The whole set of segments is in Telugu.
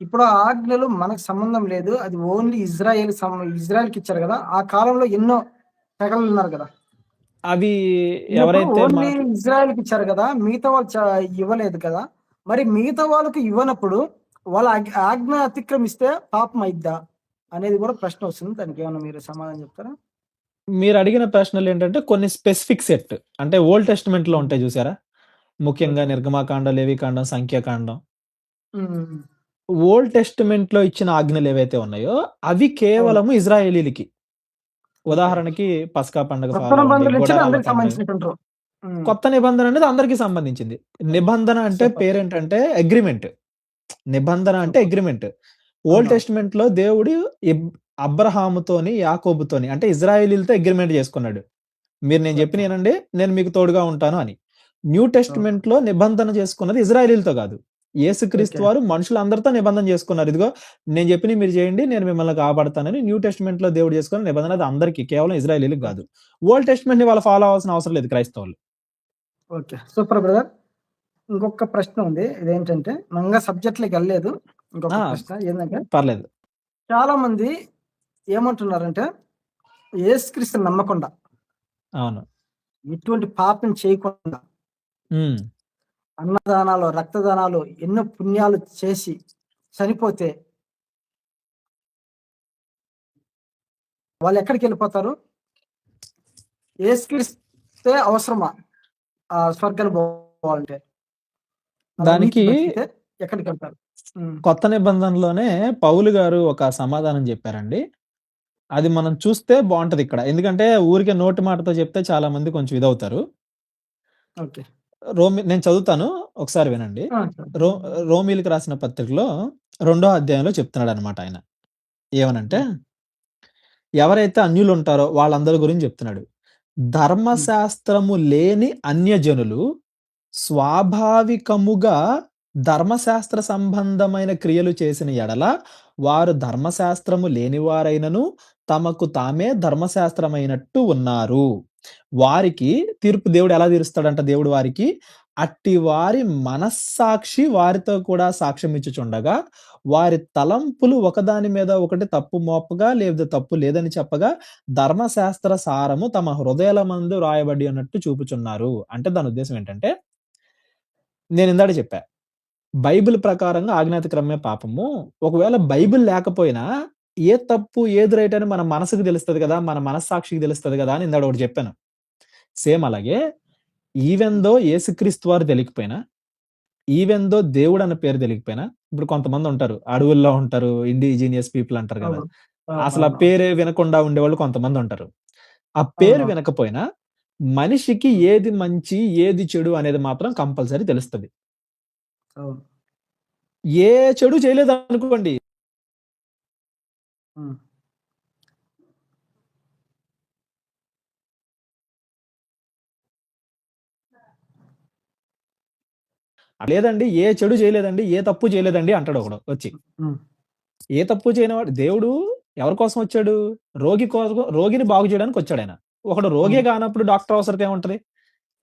ఇప్పుడు ఆ ఆజ్ఞలు మనకు సంబంధం లేదు. అది ఓన్లీ ఇజ్రాయెల్ ఇజ్రాయెల్కి ఇచ్చారు కదా. ఆ కాలంలో ఎన్నో తెగలు ఉన్నారు కదా. అవి ఎవరైతే ఓన్లీ ఇజ్రాయెల్కి ఇచ్చారు కదా మిగతా వాళ్ళు ఇవ్వలేదు కదా. మరి మిగతా వాళ్ళకి ఇవ్వనప్పుడు వాళ్ళ ఆజ్ఞ- అతిక్రమిస్తే పాపం అయిద్దా అనేది కూడా ప్రశ్న వస్తుంది. దానికి ఏమైనా మీరు సమాధానం చెప్తారా? మీరు అడిగిన ప్రశ్నలు ఏంటంటే కొన్ని స్పెసిఫిక్ సెట్. అంటే ఓల్డ్ టెస్టిమెంట్లో ఉంటాయి చూసారా? ముఖ్యంగా నిర్గమాకాండం లేవికాండం సంఖ్యాకాండం. ఓల్డ్ టెస్టిమెంట్లో ఇచ్చిన ఆజ్ఞలు ఏవైతే ఉన్నాయో అవి కేవలము ఇజ్రాయేలీలకి. ఉదాహరణకి పస్కా పండుగ కొత్త నిబంధన అనేది అందరికి సంబంధించింది. నిబంధన అంటే Super. పేరేంటంటే అగ్రిమెంట్. నిబంధన అంటే. అగ్రిమెంట్. ఓల్డ్. టెస్టిమెంట్లో దేవుడు అబ్రహాముతోని యాకోబుతోని అంటే ఇజ్రాయేలీలతో అగ్రిమెంట్ చేసుకున్నాడు. మీరు నేను చెప్పిన నేను మీకు తోడుగా ఉంటాను అని. న్యూ టెస్టిమెంట్లో నిబంధన చేసుకున్నది ఇజ్రాయేలీలతో కాదు. యేసుక్రీస్తు. వారు మనుషులందరితో నిబంధన చేసుకున్నారు. ఇదిగో నేను చెప్పిన మీరు చేయండి నేను మిమ్మల్ని కాపాడుతానని న్యూ టెస్టిమెంట్లో దేవుడు చేసుకున్న నిబంధన అది అందరికీ కేవలం ఇజ్రాయేలీలకు కాదు. ఓల్డ్ టెస్టిమెంట్ని వాళ్ళు ఫాలో అవ్వాల్సిన అవసరం లేదు క్రైస్తవులు. ఓకే. Super brother. ఇంకొక ప్రశ్న ఉంది. ఇదేంటంటే మంగా సబ్జెక్ట్లోకి వెళ్ళలేదు. ఇంకొక. ప్రశ్న ఏంటంటే పర్లేదు. చాలా మంది ఏమంటున్నారంటే యేసుక్రీస్తు నమ్మకుండా అవును. ఎటువంటి పాపం చేయకుండా. అన్నదానాలు రక్తదానాలు ఎన్నో పుణ్యాలు చేసి చనిపోతే వాళ్ళు ఎక్కడికి వెళ్ళిపోతారు? యేసుక్రీస్తే అవసరమా? ఆ స్వర్గాలు పోవాలంటే. దానికి ఎక్కడికి వెళ్తారు? కొత్త నిబంధనలోనే పౌలు గారు ఒక సమాధానం చెప్పారండి. అది మనం చూస్తే బాగుంటది ఇక్కడ. ఎందుకంటే ఊరికే నోటి మాటతో చెప్తే చాలా మంది కొంచెం ఇదవుతారు. ఓకే. రోమి నేను చదువుతాను ఒకసారి వినండి. రో రోమిలకు రాసిన పత్రికలో రెండో అధ్యాయంలో చెప్తున్నాడు అనమాట ఆయన. ఏమనంటే ఎవరైతే అన్యులు ఉంటారో వాళ్ళందరి గురించి చెప్తున్నాడు. ధర్మశాస్త్రము లేని అన్యజనులు స్వాభావికముగా ధర్మశాస్త్ర సంబంధమైన క్రియలు చేసిన ఎడల వారు ధర్మశాస్త్రము లేనివారైనను తమకు తామే ధర్మశాస్త్రమైనట్టు ఉన్నారు. వారికి తీర్పు దేవుడు ఎలా తీరుస్తాడంట? దేవుడు వారికి అట్టి వారి మనస్సాక్షి వారితో కూడా సాక్ష్యం ఇచ్చుచుండగా వారి తలంపులు ఒకదాని మీద ఒకటి తప్పు మోపగా లేదా తప్పు లేదని చెప్పగా ధర్మశాస్త్ర సారము తమ హృదయాల మందు రాయబడి అన్నట్టు చూపుచున్నారు. అంటే దాని ఉద్దేశం ఏంటంటే నేను ఇందాక చెప్పా బైబిల్ ప్రకారంగా ఆజ్ఞాత క్రమే పాపము. ఒకవేళ బైబిల్ లేకపోయినా ఏ తప్పు ఏది రైట్ అని మన మనసుకు తెలుస్తుంది కదా మన మనస్సాక్షికి తెలుస్తుంది కదా అని ఇందాక ఒకటి చెప్పాను సేమ్ అలాగే ఈవెందో ఏసుక్రీస్తు వారు తెలియకపోయినా ఈవెందో దేవుడు అన్న పేరు తెలియకపోయినా ఇప్పుడు కొంతమంది ఉంటారు అడవుల్లో ఉంటారు ఇండిజినియస్ పీపుల్ అంటారు కదా అసలు ఆ. పేరే వినకుండా ఉండేవాళ్ళు కొంతమంది ఉంటారు ఆ పేరు. వినకపోయినా మనిషికి ఏది మంచి ఏది చెడు అనేది మాత్రం కంపల్సరీ తెలుస్తుంది. ఏ చెడు చేయలేదు అనుకోండి. లేదండి ఏ చెడు చేయలేదండి ఏ తప్పు చేయలేదండి అంటాడు ఒకడు వచ్చి. ఏ తప్పు చేయనివాడు దేవుడు ఎవరి కోసం వచ్చాడు? రోగి కోసం రోగిని బాగు చేయడానికి వచ్చాడు ఆయన. ఒకడు రోగి. కానప్పుడు డాక్టర్ అవసరం ఏముంటది?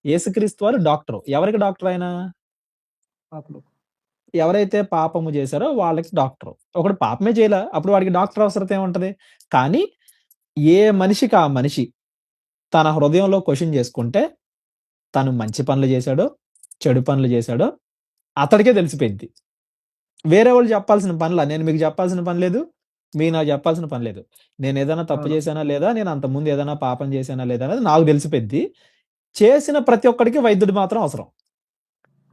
యేసుక్రీస్తు వారు డాక్టర్. ఎవరికి డాక్టర్ ఆయన. ఎవరైతే పాపము చేశారో వాళ్ళకి డాక్టర్. ఒకడు పాపమే చేయలే అప్పుడు వాడికి డాక్టర్ అవసరం ఏముంటది? కానీ ఏ మనిషికి ఆ మనిషి తన హృదయంలో క్వశ్చన్ చేసుకుంటే తను మంచి పనులు చేశాడో చెడు పనులు చేశాడో అతడికే తెలిసిపోయింది. వేరే వాళ్ళు చెప్పాల్సిన పనుల? నేను మీకు చెప్పాల్సిన పని లేదు మీకు నాకు చెప్పాల్సిన పని లేదు. నేను ఏదైనా తప్పు. చేశానా లేదా? నేను అంత ముందు ఏదైనా పాపం చేశానా లేదా? అనేది నాకు తెలిసిపోయింది. చేసిన ప్రతి ఒక్కడికి వైద్యుడు మాత్రం అవసరం.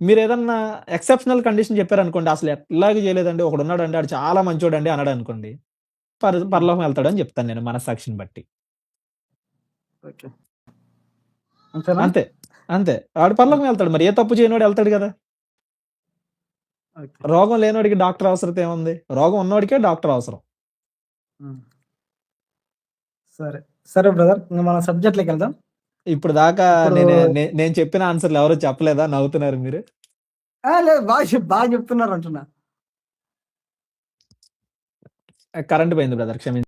మీరు ఏదన్నా ఎక్సెప్షనల్ కండిషన్ చెప్పారనుకోండి అసలు ఎట్లాగే చేయలేదండి ఒకడు ఉన్నాడు అండి ఆడు చాలా మంచోడు అండి అన్నాడు అనుకోండి పర పరలోకం వెళ్తాడు అని చెప్తాను నేను మనసాక్షిని బట్టి. ఓకే. అంతేనా? అంతే అంతే. వాడు పరలోకం వెళ్తాడు మరి ఏ తప్పు చేయనివాడు వెళ్తాడు కదా. రోగం లేనివాడికి డాక్టర్ అవసరం ఏముంది? రోగం ఉన్నవాడికే డాక్టర్ అవసరం. సరే సరే బ్రదర్ మన సబ్జెక్ట్లోకి వెళ్దాం. ఇప్పుడు దాకా నేను నేను చెప్పిన ఆన్సర్లు ఎవరు చెప్పలేదా? నవ్వుతున్నారు మీరు. లేదు బాగా బాగా చెప్తున్నారు అంటున్నా. కరెంట్ పోయింది బ్రదర్ క్షమించండి.